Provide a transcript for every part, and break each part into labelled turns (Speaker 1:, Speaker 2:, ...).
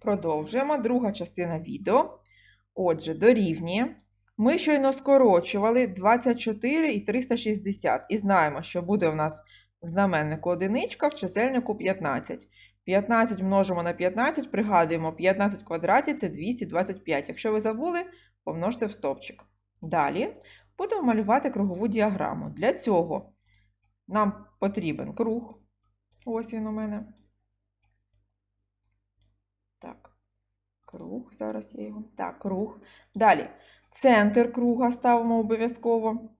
Speaker 1: Продовжуємо. Друга частина відео. Отже, дорівнює. Ми щойно скорочували 24 і 360. І знаємо, що буде у нас в знаменнику одиничка, в чисельнику 15. 15 множимо на 15, пригадуємо, 15 в квадраті це 225. Якщо ви забули, помножте в стовпчик. Далі будемо малювати кругову діаграму. Для цього нам потрібен круг. Ось він у мене. Так, круг, зараз я його. Так, круг. Далі. Центр круга ставимо обов'язково.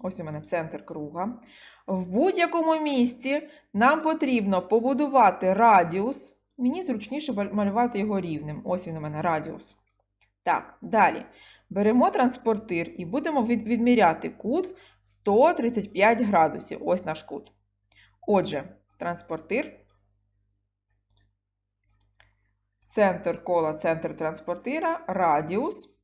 Speaker 1: Ось у мене центр круга. В будь-якому місці нам потрібно побудувати радіус. Мені зручніше малювати його рівним. Ось він у мене радіус. Так, далі. Беремо транспортир і будемо відміряти кут 135 градусів. Ось наш кут. Отже, транспортир. Центр кола, центр транспортира, радіус.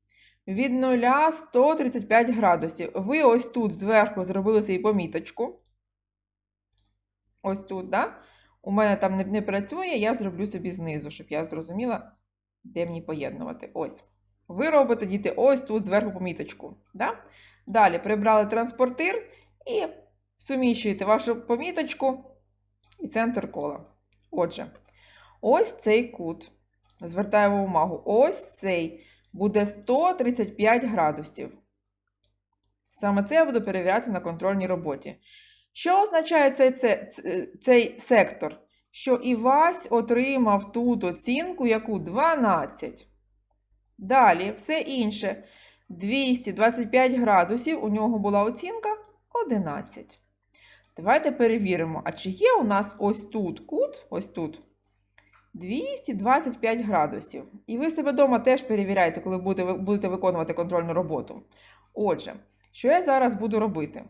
Speaker 1: Від 0 135 градусів. Ви ось тут зверху зробили собі поміточку. Ось тут, да? У мене там не, не працює, я зроблю собі знизу, щоб я зрозуміла, де мені поєднувати. Ось. Ви робите, діти, ось тут зверху поміточку. Да? Далі прибрали транспортир і суміщуєте вашу поміточку і центр кола. Отже, ось цей кут. Звертаємо увагу, ось цей буде 135 градусів. Саме це я буду перевіряти на контрольній роботі. Що означає цей, цей, цей сектор? Що Івась отримав тут оцінку, яку 12. Далі, все інше. 225 градусів, у нього була оцінка 11. Давайте перевіримо, а чи є у нас ось тут кут, ось тут, 225 градусів. І ви себе вдома теж перевіряєте, коли будете, виконувати контрольну роботу. Отже, що я зараз буду робити?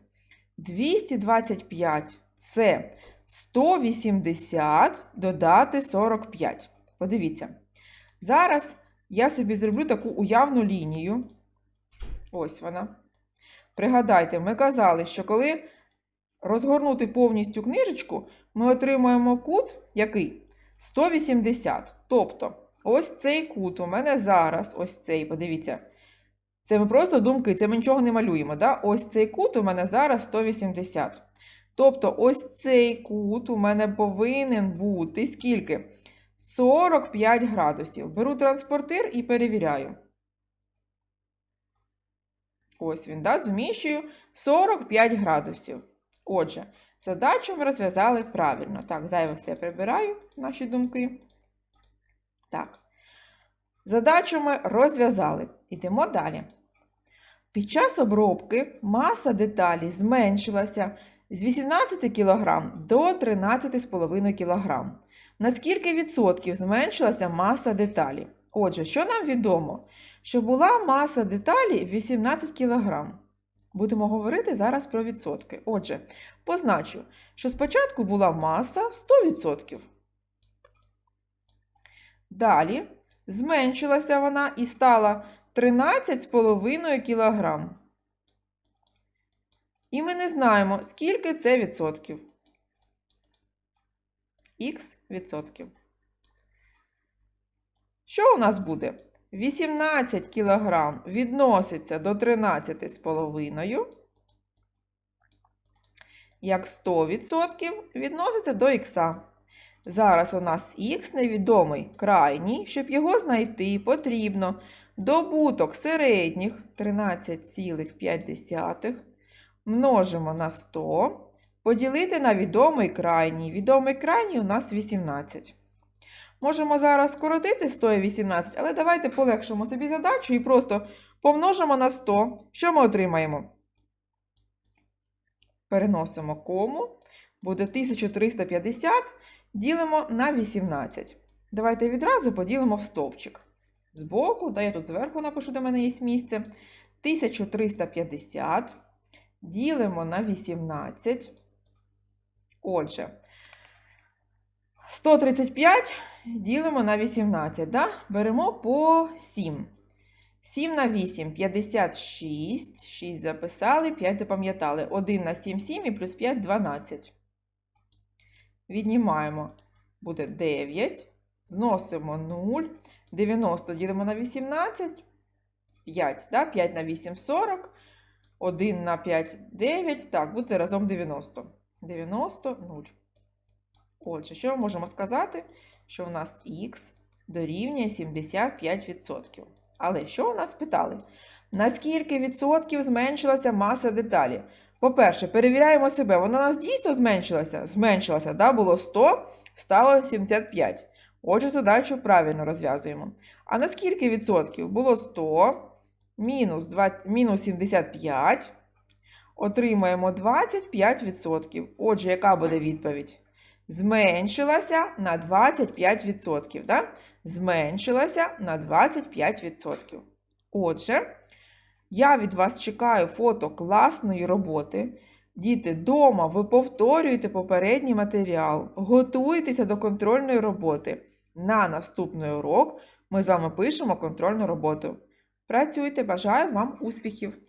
Speaker 1: 225 це 180 додати 45. Подивіться. Зараз я собі зроблю таку уявну лінію. Ось вона. Пригадайте, ми казали, що коли розгорнути повністю книжечку, ми отримаємо кут який? 180. Тобто, ось цей кут у мене зараз, ось цей, подивіться. Це ми просто думки, це ми нічого не малюємо. Да? Ось цей кут у мене зараз 180. Тобто, ось цей кут у мене повинен бути скільки? 45 градусів. Беру транспортир і перевіряю. Ось він, да? зуміщую 45 градусів. Отже, задачу ми розв'язали правильно. Так, зайве все прибираю наші думки. Так. Задачу ми розв'язали. Йдемо далі. Під час обробки маса деталі зменшилася з 18 кг до 13,5 кг. На скільки відсотків зменшилася маса деталі? Отже, що нам відомо? Що була маса деталі 18 кг. Будемо говорити зараз про відсотки. Отже, позначу, що спочатку була маса 100%. Далі зменшилася вона і стала 13,5 кг. І ми не знаємо, скільки це відсотків. Х відсотків. Що у нас буде? 18 кг відноситься до 13,5, як 100% відноситься до х. Зараз у нас х невідомий крайній, щоб його знайти, потрібно добуток середніх 13,5 множимо на 100, поділити на відомий крайній. Відомий крайній у нас 18. Можемо зараз скоротити 100 і 18, але давайте полегшимо собі задачу і просто помножимо на 100. Що ми отримаємо? Переносимо кому. Буде 1350, ділимо на 18. Давайте відразу поділимо в стовпчик. Збоку, да я тут зверху напишу, в мене є місце. 1350 ділимо на 18. Отже, 135 ділимо на 18. Да? Беремо по 7. 7 на 8 56. 6 записали, 5 запам'ятали. 1 на 7 7 і плюс 5 12. Віднімаємо. Буде 9. Зносимо 0. 90 ділимо на 18. 5. Да? 5 на 8 40. 1 на 5 9. Так, буде разом 90. 90 0. Отже, що ми можемо сказати? Що у нас х дорівнює 75%. Але що у нас питали? На скільки відсотків зменшилася маса деталі? По-перше, перевіряємо себе. Вона у нас дійсно зменшилася? Зменшилася, да? було 100, стало 75. Отже, задачу правильно розв'язуємо. А на скільки відсотків? Було 100, мінус, 2, мінус 75, отримаємо 25%. Отже, яка буде відповідь? Зменшилася на 25%. Да? Зменшилася на 25%. Отже, я від вас чекаю фото класної роботи. Діти, дома ви повторюєте попередній матеріал, готуйтеся до контрольної роботи. На наступний урок ми з вами пишемо контрольну роботу. Працюйте, бажаю вам успіхів!